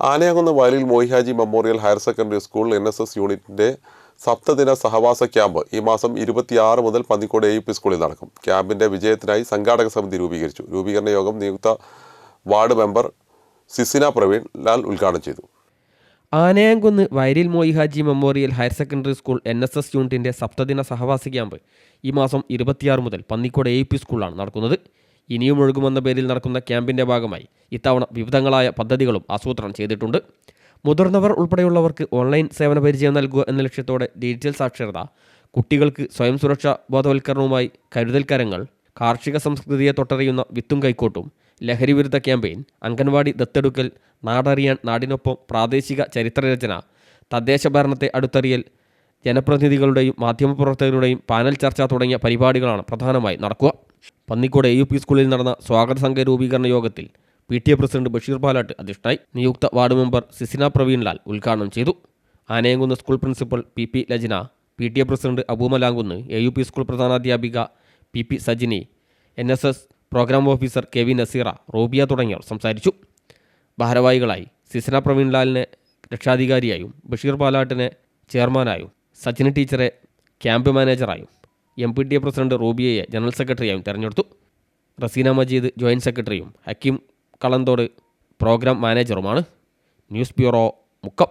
ആനയാകുന്ന വയലിൽ Moyihaji memorial higher secondary school N S S യൂണിറ്റിന്റെ സപ്തദിന സഹവാസ ക്യാമ്പ് ഈ മാസം ഇരുപത്തിയാറ് മുതൽ പന്നിക്കോട് എ യു പി സ്കൂളിൽ നടക്കും. ക്യാമ്പിന്റെ വിജയത്തിനായി സംഘാടക സമിതി രൂപീകരിച്ചു. രൂപീകരണ യോഗം നിയുക്ത വാർഡ് മെമ്പർ സിസിന പ്രവീൺ ലാൽ ഉദ്ഘാടനം ചെയ്തു. Anayamkunnu വൈരിൽ Moyihaji memorial higher secondary school N S S യൂണിറ്റിന്റെ സപ്തദിന സഹവാസ ക്യാമ്പ് ഈ മാസം ഇരുപത്തിയാറ് മുതൽ പന്നിക്കോട് എ പി സ്കൂളിലാണ് നടക്കുന്നത്. ഇനിയും ഒഴുകുമെന്ന പേരിൽ നടക്കുന്ന ക്യാമ്പിന്റെ ഭാഗമായി ഇത്തവണ വിവിധങ്ങളായ പദ്ധതികളും ആസൂത്രണം ചെയ്തിട്ടുണ്ട്. മുതിർന്നവർ ഉൾപ്പെടെയുള്ളവർക്ക് ഓൺലൈൻ സേവന പരിചയം നൽകുക എന്ന ലക്ഷ്യത്തോടെ ഡിജിറ്റൽ സാക്ഷരത കുട്ടികൾക്ക് സ്വയം സുരക്ഷാ ബോധവൽക്കരണവുമായി കരുതൽ കരങ്ങൾ കാർഷിക സംസ്കൃതിയെ തൊട്ടറിയുന്ന വിത്തും കൈക്കോട്ടും ലഹരിവിരുദ്ധ ക്യാമ്പയിൻ അംഗൻവാടി ദത്തെടുക്കൽ നാടറിയാൻ നാടിനൊപ്പം പ്രാദേശിക ചരിത്രരചന തദ്ദേശ ഭരണത്തെ അടുത്തറിയൽ ജനപ്രതിനിധികളുടെയും മാധ്യമപ്രവർത്തകരുടെയും പാനൽ ചർച്ച തുടങ്ങിയ പരിപാടികളാണ് പ്രധാനമായി നടക്കുക. പന്നിക്കോട് എ യു പി സ്കൂളിൽ നടന്ന സ്വാഗത സംഘ രൂപീകരണ യോഗത്തിൽ P T A president Basheer Palatt അധ്യക്ഷനായി നിയുക്ത വാർഡ് മെമ്പർ സിസിന പ്രവീൺലാൽ ഉദ്ഘാടനം ചെയ്തു. Anayamkunnu school principal P P Lajna P T A president അബൂമലാങ്കുന്ന് A U P school പ്രധാനാധ്യാപിക P P Sajini N S S programme officer K V Nazeera Robiya തുടങ്ങിയവർ സംസാരിച്ചു. ഭാരവാഹികളായി സിസിന പ്രവീൺലാലിനെ രക്ഷാധികാരിയായും ബഷീർ പാലാട്ടിനെ ചെയർമാനായും സച്ചിന് ടീച്ചറെ camp മാനേജറായും M P T A president റൂബിയയെ general സെക്രട്ടറിയായും തെരഞ്ഞെടുത്തു. Raseena Majeed joint സെക്രട്ടറിയും Hakeem Kalanthode programme മാനേജറുമാണ്. News bureau Mukkam.